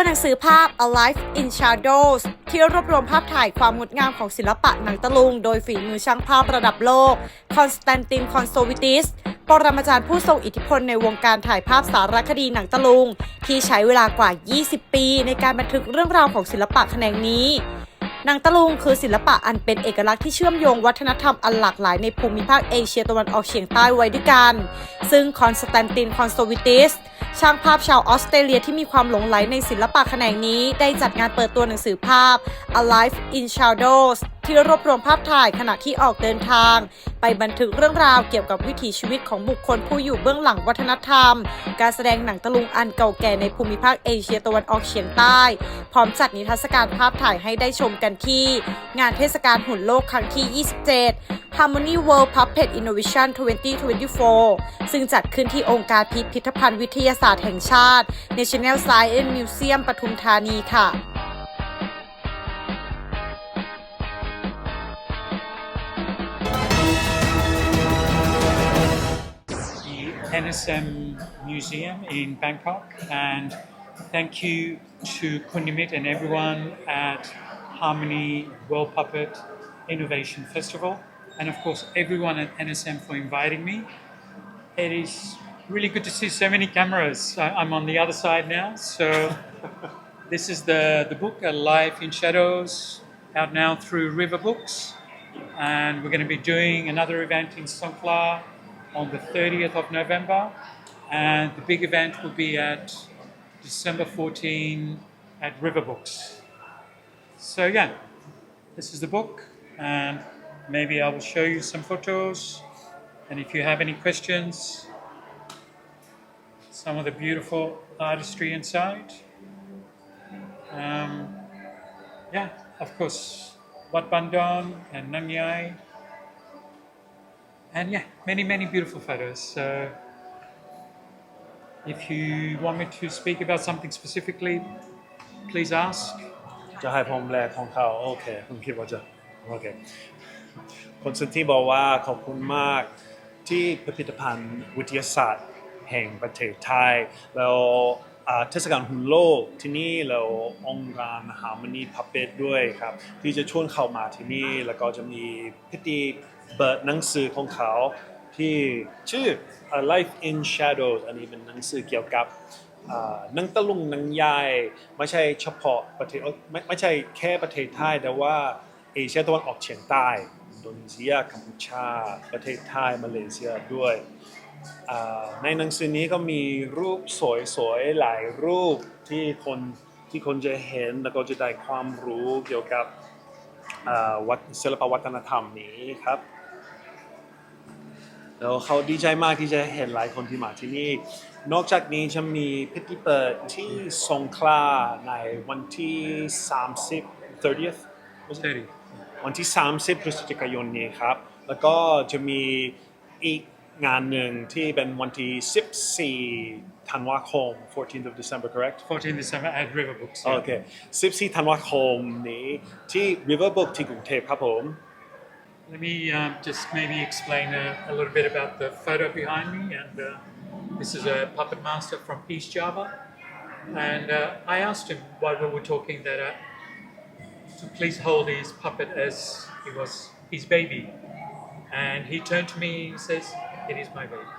ตัวหนังสือภาพ Alive in Shadows ที่รวบรวมภาพถ่ายความงดงามของศิลปะหนังตะลุง โดยฝีมือช่างภาพระดับโลกคอนสแตนตินคอนโซวิติสปรมาจารย์ผู้ทรงอิทธิพลในวงการถ่ายภาพสารคดีหนังตะลุง ที่ใช้เวลากว่า 20 ปีในการบันทึกเรื่องราวของศิลปะแขนงนี้ หนังตะลุงคือศิลปะอันเป็นเอกลักษณ์ที่เชื่อมโยงวัฒนธรรมอันหลากหลายในภูมิภาคเอเชียตะวันออกเฉียงใต้ไว้ด้วยกัน ซึ่งคอนสแตนตินคอนโซวิติสช่างภาพชาวออสเตรเลียที่มีความหลงไหลในศิลปะแขนงนี้ ได้จัดงานเปิดตัวหนังสือภาพ Alive in Shadows ที่รวบรวมภาพถ่ายขณะที่ออกเดินทาง ไปบันทึกเรื่องราวเกี่ยวกับวิถีชีวิตของบุคคลผู้อยู่เบื้องหลังวัฒนธรรม การแสดงหนังตะลุงอันเก่าแก่ในภูมิภาคเอเชียตะวันออกเฉียงใต้ พร้อมจัดนิทรรศการภาพถ่ายให้ได้ชมกันที่ งานเทศกาลหุ่นโลกครั้งที่ 27 Harmony World Puppet Innovation 2024 ซึ่งจัดขึ้นที่องค์การพิพิธภัณฑ์วิทยาศาสตร์แห่งชาติ National Science Museum ปทุมธานีค่ะ NSM Museum in Bangkok, and thank you to Kunimit and everyone at Harmony World Puppet Innovation Festival, and of course everyone at NSM for inviting me. It is really good to see so many cameras. I'm on the other side now, so this is the the book, A Life in Shadows, out now through River Books, and we're going to be doing another event in Songkhla on the 30th of November, and the big event will be at December 14 at River Books. So yeah, this is the book, and maybe I will show you some photos, and if you have any questions, some of the beautiful artistry inside. Um, yeah, of course, Wat Bandon and Nang Yai. And yeah, many, many beautiful photos. So if you want me to speak about something specifically, please ask. จะให้ผมแรกของเขาโอเคผมคิดว่าจะโอเคคนสุดที่บอกว่าขอบคุณมากที่พิพิธภัณฑ์วิทยาศาสตร์แห่งประเทศไทย แล้วเทศกาลหุ่นโลกที่นี่แล้วองค์การ Harmony Puppet ด้วยครับ ที่จะชวนเข้ามาที่นี่แล้วก็จะมีพิธี เปิดหนังสือของเขาที่ชื่อ A Life in Shadows อันนี้เป็นหนังสือเกี่ยวกับนังตะลุงนังยายไม่ใช่เฉพาะประเทศไม่ไม่ใช่แค่ประเทศไทยแต่ว่าเอเชียตะวันออกเฉียงใต้อินโดนีเซียกัมพูชา ประเทศไทยมาเลเซียด้วยในหนังสือนี้ก็มีรูปสวยๆหลายรูปที่คนที่คนจะเห็นแล้วก็จะได้ความรู้เกี่ยวกับศิลปวัฒนธรรมนี้ครับ แล้วเขาดีใจมากที่จะเห็นหลายคนที่มาที่นี่ นอกจากนี้จะมีพิธีเปิดที่สงขลาในวันที่ 30 30th 30. วันที่ 30 พฤศจิกายนนี้ครับ แล้วก็จะมีอีกงานหนึ่งที่เป็นวันที่ 14 ธันวาคม 14th of December correct 14 December at River Books. โอเค 14 ธันวาคมนี้ที่ Riverbook ที่กรุงเทพครับผม Let me um, just maybe explain a, a little bit about the photo behind me. And uh, this is a puppet master from East Java. And uh, I asked him while we were talking that uh, to please hold his puppet as he was his baby. And he turned to me and says, It is my baby.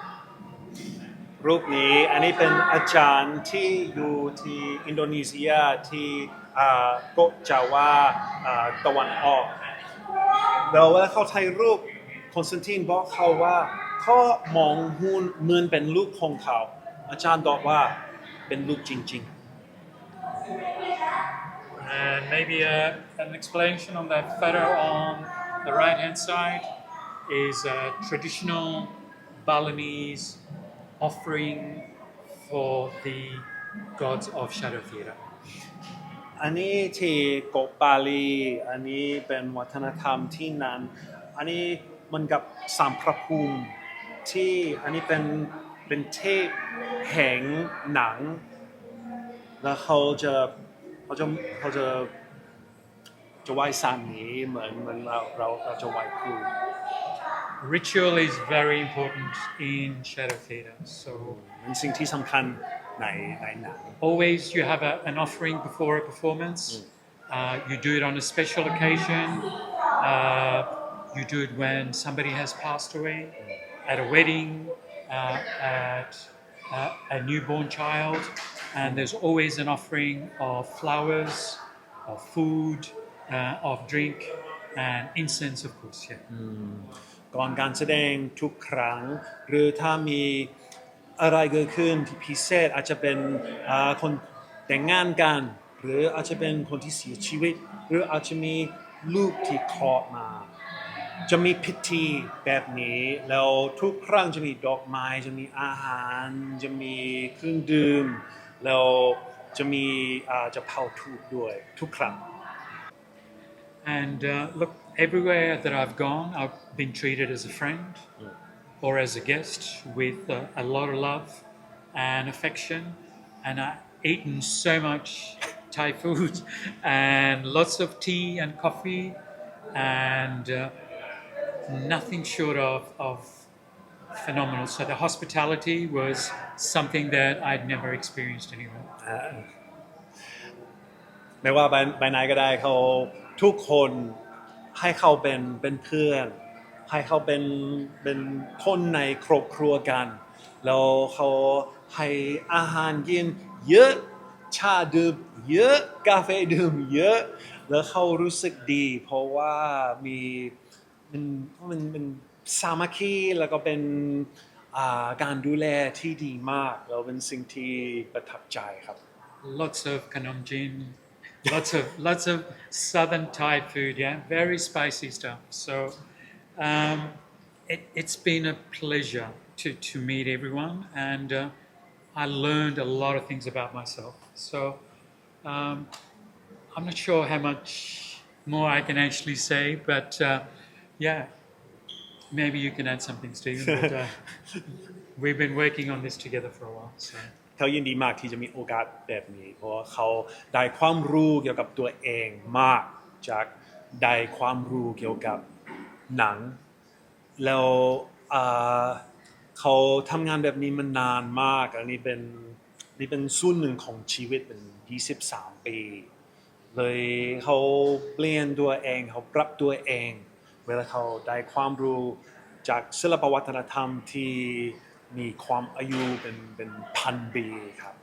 รูปนี้อันนี้เป็นอาจารย์ที่อยู่ที่อินโดนีเซียที่อ่าโกะจาวาอ่าตะวันออก แล้วเวลาเขาถ่ายรูปคอนสแตนตินบอกเขาว่าเขามองหุ่นเหมือนเป็นลูกของเขา อาจารย์ตอบว่าเป็นลูกจริง ๆ And maybe uh, an explanation on that photo on the right hand side is a traditional Balinese offering for the gods of Shadow Theatre. ๆอันนี้ที่โกะปาลีอันนี้เป็นวัฒนธรรมที่นั้น อันนี้เหมันกับสามพระภูมิที่อันนี้เป็นเป็นเทพแห่งหนัง แล้วเขาจะเขาจะเขาจะจะไหว้สามนี้เหมือนเหมือนเราเราเราจะไหว้ครู Ritual is very important in Shadow Theatre. So เป็นสิ่งที่สำคัญ ในในหนัง Always you have a, an offering before a performance. Uh, you do it on a special occasion. Uh, you do it when somebody has passed away, at a wedding, uh, at uh, a newborn child. And there's always an offering of flowers, of food, uh, of drink, and incense, of course. Yeah. ก่อนการแสดงทุกครั้ง หรือถ้ามี อะไรเกิดขึ้นที่พิเศษอาจจะเป็นอ่าคนแต่งงานกัน หรืออาจจะเป็นคนที่เสียชีวิต หรืออาจจะมีลูกที่คลอดมา จะมีพิธีแบบนี้ แล้วทุกครั้งจะมีดอกไม้จะมีอาหาร จะมีเครื่องดื่มแล้วจะมีอ่าจะเผาทูบด้วยทุกครั้ง And uh, look, everywhere that I've gone, I've been treated as a friend or as a guest with uh, a lot of love and affection. And I've eaten so much Thai food and lots of tea and coffee and uh, nothing short of, of phenomenal. So the hospitality was something that I'd never experienced anywhere. ไม่ว่าไปไปไหนก็ได้เขาทุกคนให้เขาเป็นเป็นเพื่อน ให้เขาเป็นเป็นคนในครอบครัวกัน แล้วเขาให้อาหารกินเยอะชาดื่มเยอะกาแฟดื่มเยอะ แล้วเขารู้สึกดี เพราะว่ามีมันมันมันสามัคคีแล้วก็เป็นการดูแลที่ดีมากแล้วเป็นสิ่งที่ประทับใจครับ lots of kanom jin, lots of lots of southern Thai food. Yeah, very spicy stuff. So um, it, it's been a pleasure to to meet everyone, and uh, I learned a lot of things about myself. So um, I'm not sure how much more I can actually say, but uh, yeah, maybe you can add something, Stephen. But, uh, we've been working on this together for a while. So. เขายินดีมากที่จะมีโอกาสแบบนี้ เพราะว่าเขาได้ความรู้เกี่ยวกับตัวเองมากจากได้ความรู้เกี่ยวกับ หนัง แล้วเขาทำงานแบบนี้มานานมากอันนี้เป็นนี่เป็นส่วนหนึ่งของชีวิตเป็น 23 ปี เลยเขาเปลี่ยนตัวเองเขาปรับตัวเอง เวลาเขาได้ความรู้จากศิลปวัฒนธรรมที่มีความอายุเป็นเป็นพันปีครับ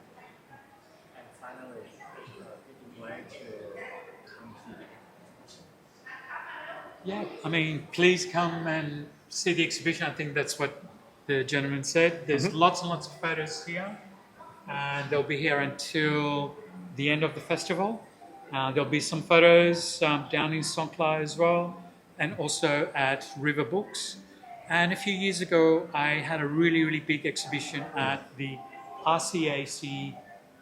Yeah, I mean, please come and see the exhibition. I think that's what the gentleman said. There's lots and lots of photos here, and they'll be here until the end of the festival. Uh, there'll be some photos um, down in Songkla as well, and also at River Books. And a few years ago, I had a really, really big exhibition at the RCAC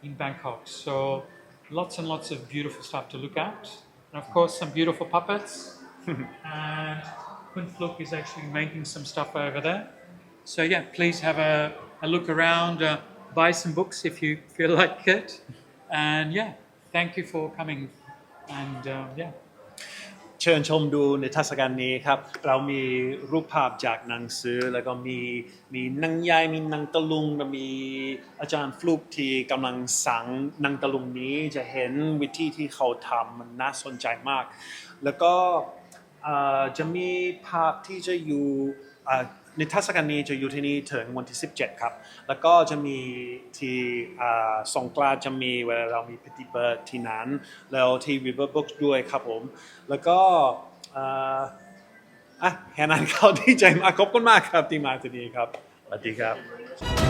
in Bangkok. So lots and lots of beautiful stuff to look at. And of course, some beautiful puppets. And Kun Fluk is actually making some stuff over there. So yeah, please have a, a look around, uh, buy some books if you feel like it. And yeah, thank you for coming. And um, yeah. เชิญชมดูในเทรรศกาลนี้ครับ เรามีรูปภาพจากหนังสือ แล้วก็มีมีหนังยายมีหนังตะลุงแล้วมีอาจารย์ฟลุกที่กำลังสังหนังตะลุงนี้จะเห็นวิธีที่เขาทำมันน่าสนใจมาก แล้วก็ จะมีภาพที่จะอยู่ในทรรศกาลนี้จะอยู่ที่นี่ถึงวันที่ 17 ครับ แล้วก็จะมีที่อ่าสงกรานจะมีเวลาเรามีพิธีเปิดที่นั้น แล้วที่ River Books ด้วยครับผม แล้วก็เอ่ออะแค่นั้นเขาดีใจมากขอบคุณมากครับที่มาที่นี่ครับสวัสดีครับ